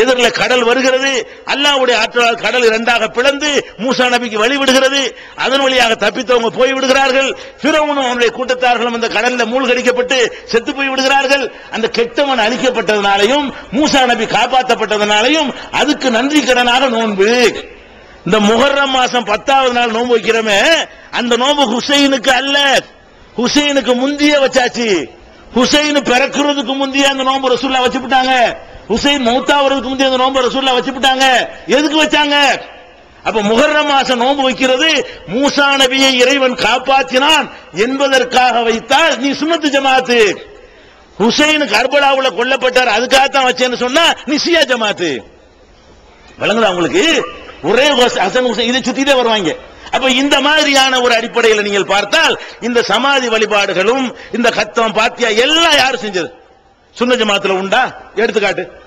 எதிரில் கடல் வருகிறது. அல்லாவுடைய ஆற்றலால் கடல் இரண்டாக பிளந்து மூசா நபிக்கு வழி விடுகிறது அதன் வழியாக தப்பித்தவங்க போய் விடுகிறார்கள் பிறவனும் அவனுடைய கூட்டத்தார்களும் அந்த கடல்ல மூழ்கடிக்கப்பட்டு செத்து போய் விடுகிறார்கள். அந்த கெட்டவன் அழிக்கப்பட்டதனாலையும் மூசா நபி காப்பாற்றப்பட்டதனாலையும் அதுக்கு நன்றி கடனாக நோன்பு. இந்த முகர்ரம் மாசம் பத்தாவது நாள் நோன்பு வைக்கிறோமே அந்த நோன்பு ஹுசைனுக்கு அல்ல. ஹுசைனுக்கு முந்திய வச்சாச்சு. ஹுசைன் பிறக்கிறதுக்கு முந்தைய அந்த நோன்பு ரசூல்லா வச்சுட்டாங்க ஹுசைன் மௌத்தாவதுக்கு முந்தைய அந்த நோன்பு ரசூல்லா வச்சுட்டாங்க எதுக்கு வச்சாங்க? அப்ப முஹர்ரம் மாசம் நோன்பு வைக்கிறது. மூசா நபியை இறைவன் காப்பாற்றினான் என்பதற்காக வைத்தால் நீ சுமத்து ஜமாத்து. ஹுசைன் கர்பலாவுல கொல்லப்பட்டார் அதுக்காகத்தான் வச்சேன்னு சொன்னா நீ சியா ஜமாத்து. விளங்குதா உங்களுக்கு? ஒரே ஹசன் ஹுசைன் இதை சுத்திட்டே வருவாங்க. அப்ப இந்த மாதிரியான ஒரு அடிப்படையில் நீங்கள் பார்த்தால் இந்த சமாதி வழிபாடுகளும் இந்த கத்தம் பாத்தியா எல்லாம் யாரும் செஞ்சது? சுன்ன ஜமாத்துல உண்டா? எடுத்துக்காட்டு.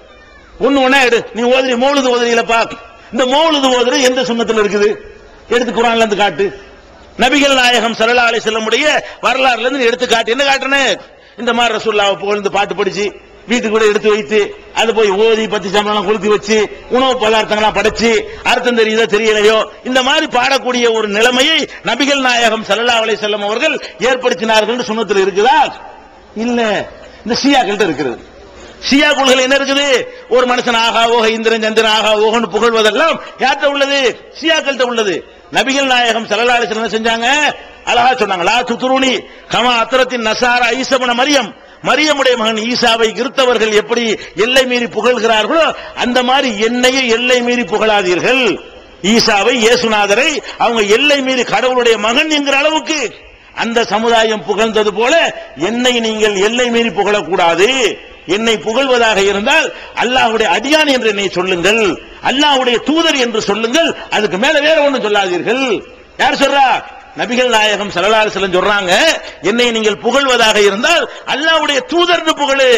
ஒண்ணு ஒண்ணா எடு. நீ ஓதுறி மௌலுது ஓதுறீங்கள பா இந்த மௌலுது ஓதுற எந்த சுண்ணத்துல இருக்குது? எடுத்து குரான்ல இருந்து காட்டு. நபிகள் நாயகம் ஸல்லல்லாஹு அலைஹி செல்லமுடைய வரலாறுல இருந்து நீ எடுத்து காட்டு. என்ன காட்டுனே இந்த மாதிரி ரசூல்லாவை புகழ்ந்து பாட்டு படிச்சு வீட்டுக்கு கூட எடுத்து வைத்து அது போய் ஓதி பத்து சம்பளம் கொளுத்தி வச்சு உணவு பதார்த்தங்களாம் படைச்சு அர்த்தம் தெரியுதோ தெரியலையோ இந்த மாதிரி பாடக்கூடிய ஒரு நிலைமையை நபிகள் நாயகம் ஸல்லல்லாஹு அலை செல்லம் அவர்கள் ஏற்படுத்தினார்கள் சுண்ணத்தில் இருக்குதா? இல்ல. இந்த ஷியாக்கள்கிட்ட இருக்கிறது. சியா கொள்கை என்ன இருக்குது? ஒரு மனுஷன் ஆகா ஓக இந்திரன் சந்திரன் ஆகா ஓகன்னு புகழ்வதெல்லாம் யார்கிட்ட உள்ளது? சியாக்கள்கிட்ட உள்ளது. நபிகள் நாயகம் ஸல்லல்லாஹு என்ன செஞ்சாங்க? அழகா சொன்னாங்க லா கமா அத்தரத்தின் நசாரா ஈசபன மரியம். மரியமுடைய மகன் ஈசாவை கிறித்தவர்கள் எப்படி எல்லை மீறி புகழ்கிறார்களோ அந்த மாதிரி என்னையே எல்லை மீறி புகழாதீர்கள். ஈசாவை இயேசுநாதரை அவங்க எல்லை மீறி கடவுளுடைய மகன் என்கிற அளவுக்கு அந்த சமுதாயம் புகழ்ந்தது போல என்னை நீங்கள் எல்லை மீறி புகழக்கூடாது. என்னை புகழ்வதாக இருந்தால் அல்லாஹுடைய அடியான் என்று என்னை சொல்லுங்கள். அல்லாஹ்வுடைய தூதர் என்று சொல்லுங்கள். அதுக்கு மேல வேற ஒண்ணும் சொல்லாதீர்கள். யார் சொல்றா? நபிகள் நாயகம் சரலாறு அலைஹி சொல்றாங்க என்னை நீங்கள் புகழ்வதாக இருந்தால் அல்லாவுடைய தூதர்னு புகழு.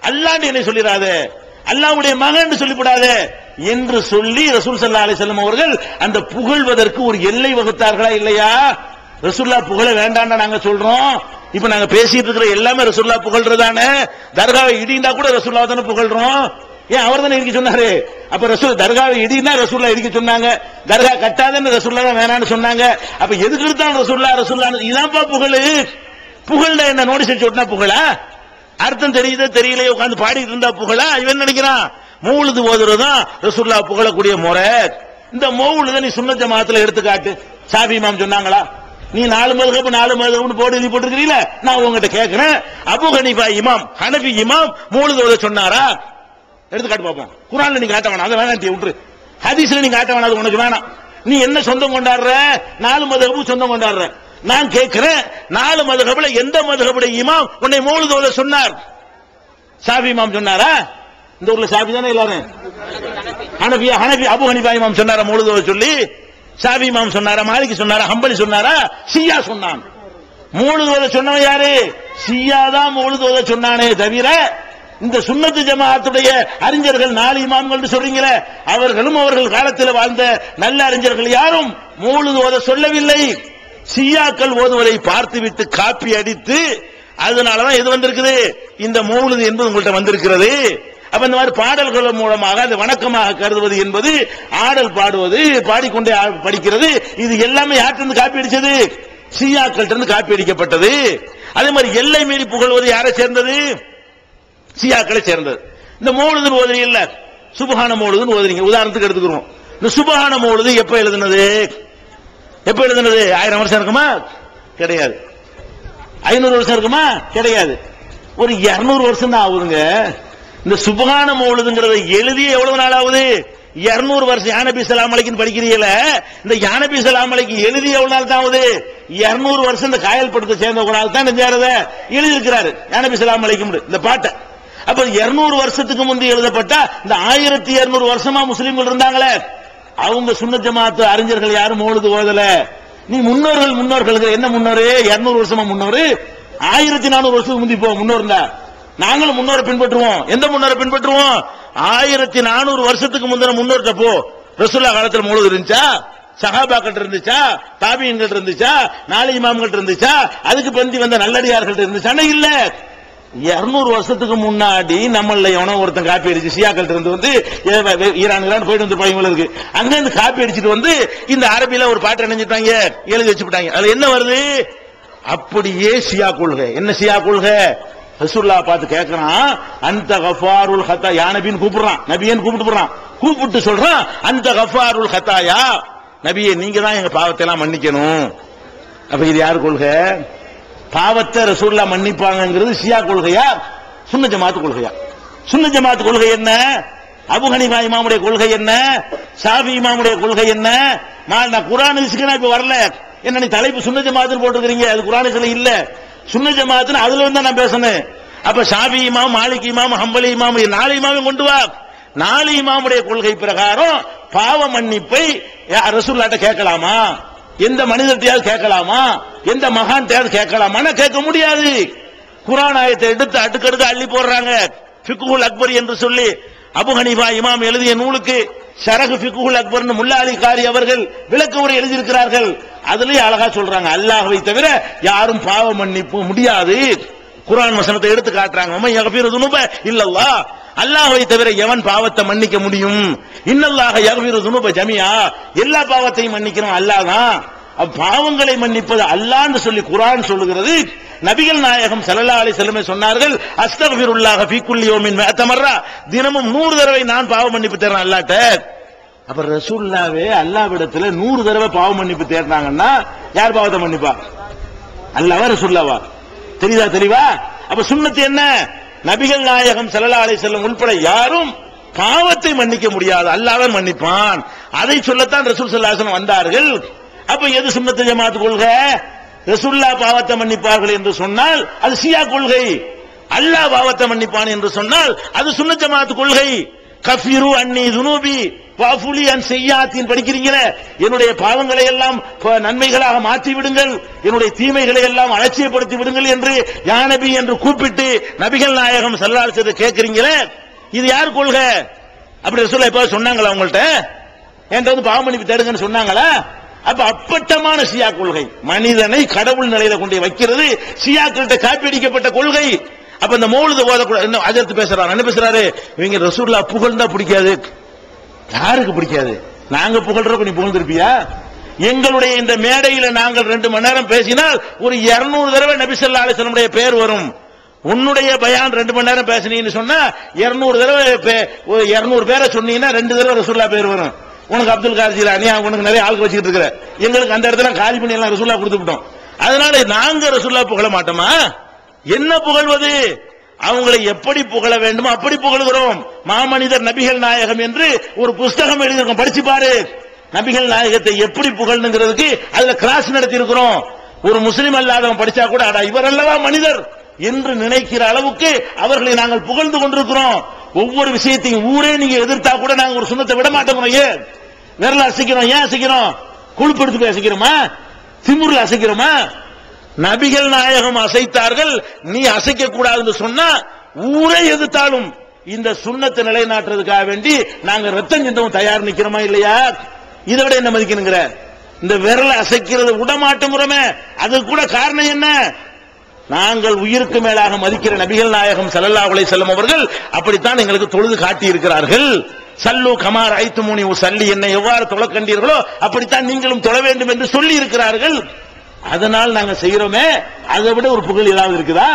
அல்லாண்டு என்னை சொல்லிடாத. அல்லாஹ்வுடைய மகன் சொல்லிவிடாத. என்று சொல்லி ரசூல் சல்லா அலிசல்லம் அவர்கள் அந்த புகழ்வதற்கு ஒரு எல்லை வகுத்தார்களா இல்லையா? ரசுல்லா புகழ வேண்டாம்னு நாங்க சொல்றோம். இப்ப நாங்க பேசிட்டு இருக்கிற எல்லாமே ரசுல்லா புகழ்றதானே? தர்காவை இடிந்தா கூட ரசுல்லா தானே புகழ்றோம். ஏன் அவர் தானே இடிக்க சொன்னாரு? அப்ப ரசூல் தர்காவை இடினா ரசூல்லா இடிக்க சொன்னாங்க. தர்கா கட்டாதன்னு ரசூல்லா தான் வேணாம்னு சொன்னாங்க. அப்ப எதுக்கு எடுத்தாலும் ரசூல்லா ரசூல்லா இதான்ப்பா புகழு. புகழ்ல என்ன? நோட்டீஸ் அடிச்சு விட்டா புகழா? அர்த்தம் தெரியுதோ தெரியலையே உட்காந்து பாடிட்டு இருந்தா புகழா? இவன் நினைக்கிறான்? மூழுது ஓதுறதுதான் ரசூல்லா புகழக்கூடிய முறை. இந்த மௌலுத நீ சுன்ன ஜமாத்துல எடுத்துக்காட்டு. சாபி மாம் சொன்னாங்களா? நீ நாலு மதுகப்பு நாலு மதுகப்னு போட்டு எழுதி போட்டுருக்கீங்களா நான் உங்ககிட்ட கேட்கிறேன். அபு ஹனிஃபா இமாம் ஹனபி இமாம் மூணு ஓத சொன்னாரா? எடுத்துக்காட்டு பார்ப்போம். குரான்ல நீ காட்ட வேணாம் அதை வேணாம் தீ விட்டுரு. ஹதீஸ்ல நீ காட்ட வேணாம் அது உனக்கு வேணாம். நீ என்ன சொந்தம் கொண்டாடுற? நாலு மதுகப்பு சொந்தம் கொண்டாடுற. நான் கேட்கிறேன் நாலு மதுகப்புல எந்த மதுகப்புடைய இமாம் உன்னை மூணு தோத சொன்னார்? சாபி இமாம் சொன்னாரா? இந்த ஊர்ல சாபி தானே எல்லாரும்? ஹனபியா ஹனபி அபு ஹனிஃபா இமாம் சொன்னாரா மூழுதுவ சொல்லி? சாபி மாம் சொன்னாரா மாலிக்கு சொன்னாரா ஹம்பலி சொன்னாரா? சியா சொன்னான். மூழுதுவத சொன்னவன் யாரு? சியா தான் மூழுதுவத சொன்னானே தவிர இந்த சுண்ணத்து ஜமாத்துடைய அறிஞர்கள் நாலு இமாம்கள் சொல்றீங்களே அவர்களும் அவர்கள் காலத்தில் வாழ்ந்த நல்ல அறிஞர்கள் யாரும் மூழுது ஓத சொல்லவில்லை. சியாக்கள் ஓதுவதை பார்த்துவிட்டு காப்பி அடித்து அதனாலதான் எது வந்திருக்குது. இந்த மூழுது என்பது உங்கள்கிட்ட வந்திருக்கிறது. அப்ப இந்த மாதிரி பாடல்கள் மூலமாக அது வணக்கமாக கருதுவது என்பது ஆடல் பாடுவது பாடிக்கொண்டே படிக்கிறது. இது எல்லாமே யார்கிட்ட காப்பி அடிச்சது? சியாக்கள் இருந்து காப்பி அடிக்கப்பட்டது. அதே மாதிரி எல்லை மீறி புகழ்வது யாரை சேர்ந்தது? சியாக்களை சேர்ந்தது. இந்த மௌலுதுன்னு ஓதுறீங்க இல்ல? சுபஹான மௌலுதுன்னு ஓதுறீங்க. உதாரணத்துக்கு எடுத்துக்கிறோம். இந்த சுபஹான மௌலுது எப்ப எழுதுனது? எப்ப எழுதுனது? ஆயிரம் வருஷம் இருக்குமா? கிடையாது. ஐநூறு வருஷம் இருக்குமா? கிடையாது. ஒரு இருநூறு வருஷம் தான் ஆகுதுங்க. இந்த சுபகான மௌலுதுங்கிறத எழுதி எவ்வளவு நாள் ஆகுது இருநூறு வருஷம் யானபி சலாம் அலைக்குன்னு படிக்கிறீங்கள? இந்த யானபி சலாம் அலைக்கு எழுதி எவ்வளவு நாள் தான் ஆகுது இருநூறு வருஷம் இந்த காயல் படத்தை சேர்ந்த ஒரு நாள் தான் நெஞ்சாரத எழுதி இருக்கிறாரு யானபி சலாம் அலைக்கும் இந்த பாட்டை. அப்ப இருநூறு வருஷத்துக்கு முந்தைய எழுதப்பட்ட இந்த ஆயிரத்தி இருநூறு வருஷமா முஸ்லீம்கள் இருந்தாங்களே? அவங்க சுன்ன ஜமாத்து அறிஞர்கள் யாரும் மோழுது ஓதல. நீ முன்னோர்கள் முன்னோர்கள். என்ன முன்னோரு? இருநூறு வருஷமா முன்னோரு? ஆயிரத்தி நானூறு வருஷத்துக்கு முந்தி போ முன்னோர்ந்தா நாங்களும் முன்னோரை பின்பற்றுவோம். எந்த முன்னோரை பின்பற்றுவோம்? ஆயிரத்தி நானூறு வருஷத்துக்கு முந்தின முன்னோர்கிட்ட போ. ரசுல்லா காலத்தில் முழுது இருந்துச்சா? சஹாபாக்கிட்ட இருந்துச்சா? தாபியன்கிட்ட இருந்துச்சா? நாலு இமாம்கிட்ட இருந்துச்சா? அதுக்கு பந்தி வந்த நல்லடியார்கள்ட்ட இருந்துச்சானே இல்ல. இருநூறு வருஷத்துக்கு முன்னாடி நம்மள எவனோ ஒருத்தன் காப்பி அடிச்சு சியாக்கள்ட்ட இருந்து வந்து ஈரான் ஈரான் போயிட்டு வந்து பையன் இருக்கு அங்க இருந்து காப்பி அடிச்சுட்டு வந்து இந்த அரபியில ஒரு பாட்டு அணிஞ்சிட்டாங்க எழுதி வச்சுட்டாங்க அதுல என்ன வருது? அப்படியே சியா கொள்கை. என்ன சியா கொள்கை? ரசூல்லா பார்த்து கேட்கிறான் அந்த கஃபாருல் ஹத்தா யா நபின்னு கூப்பிடுறான். நபியன்னு கூப்பிட்டு கூப்பிட்டு சொல்றான் அந்த கஃபாருல் ஹத்தாயா நபியே நீங்க தான் எங்க பாவத்தை எல்லாம் மன்னிக்கணும். அப்ப இது யார் கொள்கை? பாவத்தை ரசூல்லா மன்னிப்பாங்கங்கிறது ஷியா கொள்கையா? சுன்ன ஜமாத்து கொள்கையா? சுன்ன ஜமாத்து கொள்கை என்ன? அபு ஹனிஃபா இமாமுடைய கொள்கை என்ன? சாபி இமாமுடைய கொள்கை என்ன? நான் நான் குரான் ஹதீஸ்க்கு இப்ப வரல. என்ன நீ தலைப்பு சுன்ன ஜமாத்து போட்டுருக்கீங்க அது குரான் ஹதீஸ்ல இல்ல. சுன்னு ஜமாத்துன்னு அதுல இருந்தா நான் பேசினேன். அப்ப ஷாபி இமாம் மாலிக் இமாம் ஹம்பலி இமாம் நாலு இமாமும் கொண்டு வா. நாலு இமாமுடைய கொள்கை பிரகாரம் பாவ மன்னிப்பை யா- ரசூல்லாட்ட கேட்கலாமா? எந்த மனிதத்தையாவது கேட்கலாமா? எந்த மகான்கிட்டயாவது கேட்கலாமான்னு கேட்க முடியாது. குரான் ஆயத்தை எடுத்து அடுக்கடுக்கு அள்ளி போடுறாங்க. ஃபிக்குல் அக்பர் என்று சொல்லி அபு ஹனிஃபா இமாம் எழுதிய நூலுக்கு சரகு பிகுல் அக்பர்னு முல்லாலி காரி அவர்கள் விளக்க உரை எழுதியிருக்கிறார்கள். அதுலயே அழகா சொல்றாங்க. அல்லாஹவை தவிர யாரும் பாவ மன்னிப்பு முடியாது. குரான் வசனத்தை எடுத்து காட்டுறாங்க. இல்லல்லா. அல்லாஹை தவிர எவன் பாவத்தை மன்னிக்க முடியும்? இன்னல்லாக யகவீர துனுப ஜமியா எல்லா பாவத்தையும் மன்னிக்கிறோம் அல்லாஹ் தான். பாவங்களை மன்னிப்பது அல்லான்னு சொல்லி குரான் சொல்லுகிறது. நபிகள் நாயகம் ஸல்லல்லாஹு அலி வஸல்லம் சொன்னார்கள் அஸ்தக்ஃபிருல்லாஹ ஃபீ குல்லி தினமும் நூறு தடவை நான் பாவ மன்னிப்பு தரேன் அல்லாட்ட. அப்ப ரசூல்லாவே அல்லாவிடத்துல நூறு தடவை பாவ மன்னிப்பு தேர்ந்தாங்கன்னா யார் பாவத்தை மன்னிப்பா? அல்லாவா ரசூல்லாவா தெரியுதா தெளிவா? அப்ப சுண்ணத்து என்ன? நபிகள் நாயகம் ஸல்லல்லாஹு அலி செல்லம் உள்பட யாரும் பாவத்தை மன்னிக்க முடியாது. அல்லாஹ்வே மன்னிப்பான். அதை சொல்லத்தான் ரசூல் சல்லாசன் வந்தார்கள். அப்ப எது சுன்னத்து ஜமாத்து கொள்கை? ரசுல்லா பாவத்தை மன்னிப்பார்கள் என்று சொன்னால் அது சியா கொள்கை. அல்லாஹ் பாவத்தை மன்னிப்பான் என்று சொன்னால் அது சுன்னத் ஜமாத் கொள்கை. கஃபிரு அன்னி துனூபி வாஃபுலி அன் செய்யாத்தின் படிக்கிறீங்களே என்னுடைய பாவங்களை எல்லாம் நன்மைகளாக மாற்றி விடுங்கள் என்னுடைய தீமைகளை எல்லாம் அலட்சியப்படுத்தி விடுங்கள் என்று யானபி என்று கூப்பிட்டு நபிகள் நாயகம் சல்லாசத்தை கேட்கிறீங்களே இது யார் கொள்கை? அப்படி சொல்ல எப்ப சொன்னாங்களா உங்கள்ட்ட? என்கிட்ட வந்து பாவ மன்னிப்பு தேடுங்கன்னு சொன்னாங்களா? அப்ப அப்பட்டமான சியா கொள்கை. மனிதனை கடவுள் நிலையில கொண்டு வைக்கிறது. சியாக்கள்கிட்ட காப்பீடிக்கப்பட்ட கொள்கை. அப்ப இந்த மௌலத ஓதக்கூடாது என்ன அதற்கு பேசுறாரு என்ன பேசுறாரு? இவங்க ரசூல்லா புகழ்ந்தா பிடிக்காது. யாருக்கு பிடிக்காது? நாங்க புகழ்றப்ப நீ புகழ்ந்திருப்பியா? எங்களுடைய இந்த மேடையில நாங்கள் ரெண்டு மணி நேரம் பேசினால் ஒரு 200 தடவை நபிசல்லா அலிசனுடைய பேர் வரும். உன்னுடைய பயான் ரெண்டு மணி நேரம் பேசினீங்கன்னு சொன்னா 200 தடவை பே- ஒரு 200 பேரை சொன்னீங்கன்னா ரெண்டு தடவை ரசூல்லா பேர் வரும். உனக்கு அப்துல் கார் ஜிலானி உனக்கு நிறைய ஆளுக்கு வச்சுக்கிட்டு இருக்கிற. எங்களுக்கு அந்த இடத்துல காலி பண்ணி எல்லாம் ரசூல்லா கொடுத்துட்டோம் அதனால நாங்க ரசூல்லா புகழ மாட்டோமா? என்ன புகழ்வது? அவங்களை எப்படி புகழ வேண்டுமோ அப்படி புகழுகிறோம். மாமனிதர் நபிகள் நாயகம் என்று ஒரு புஸ்தகம் எழுதியிருக்கோம். படிச்சு பாரு. நபிகள் நாயகத்தை எப்படி புகழ்னுங்கிறதுக்கு அதுல கிளாஸ் நடத்தி இருக்கிறோம் ஒரு முஸ்லீம் அல்லாதவன் படிச்சா கூட அடா இவர் அல்லவா மனிதர்? என்று நினைக்கிற அளவுக்கு அவர்களை நாங்கள் புகழ்ந்து கொண்டிருக்கிறோம். ஒவ்வொரு விஷயத்தையும் ஊரே நீங்க எதிர்த்தா கூட நாங்க ஒரு சுண்ணத்தை விட மாட்டோம் ஏன் விரல அசைக்கிறோம் ஏன் அசைக்கிறோம்? கொழுப்படுத்து போய் அசைக்கிறோமா? திமுர்ல அசைக்கிறோமா? நபிகள் நாயகம் அசைத்தார்கள் நீ அசைக்க கூடாதுன்னு சொன்னா ஊரே எதிர்த்தாலும் இந்த சுண்ணத்தை நிலைநாட்டுறதுக்காக வேண்டி நாங்க ரத்தம் சிந்தவும் தயார் நிக்கிறோமா இல்லையா? இதை விட என்ன மதிக்கணுங்கிற? இந்த விரலை அசைக்கிறது விட மாட்டோங்கிறோமே அது கூட காரணம் என்ன? நாங்கள் உயிருக்கு மேலாக மதிக்கிற நபிகள் நாயகம் சல்லல்லா உலை செல்லும் அவர்கள் அப்படித்தான் எங்களுக்கு தொழுது காட்டி இருக்கிறார்கள் சல்லு கமார் ஐத்து முனி சல்லி என்னை எவ்வாறு தொழ கண்டீர்களோ அப்படித்தான் நீங்களும் தொழ வேண்டும் என்று சொல்லி இருக்கிறார்கள் அதனால் நாங்க செய்யறோமே அதை விட ஒரு புகழ் ஏதாவது இருக்குதா?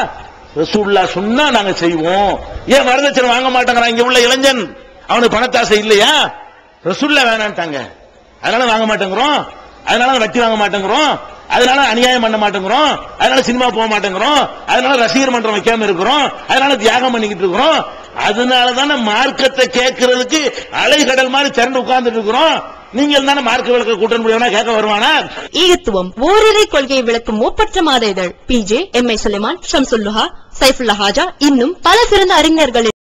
ரசூல்லா சொன்னா நாங்க செய்வோம். ஏன் வரதட்சணை வாங்க மாட்டேங்கிறான்? இங்க உள்ள இளைஞன். அவனுக்கு பணத்தாசை இல்லையா? ரசூல்லா வேணான்ட்டாங்க. அதனால வாங்க மாட்டேங்கிறோம். அதனால வட்டி வாங்க மாட்டேங்கிறோம். அதனால அநியாயம் பண்ண மாட்டேங்கிறோம். அதனால சினிமா போக மாட்டேங்கிறோம். அதனால ரசிகர் மன்றம் வைக்காம இருக்கிறோம். அதனால தியாகம் பண்ணிக்கிட்டு இருக்கிறோம். அதனாலதான மார்க்கத்தை கேட்கறதுக்கு அலைகடல் மாதிரி திரண்டு உட்கார்ந்துட்டு இருக்கிறோம். நீங்கள் தானே மார்க்க விளக்க கூட்டம் முடியும்னா கேட்க வருவானா? ஈகத்துவம் ஓரிரை கொள்கையை விளக்கும் ஒப்பற்ற மாத இதழ். PJ M I Sulaiman Shamsulluha Saifulla Haja இன்னும் பல சிறந்த அறிஞர்களின்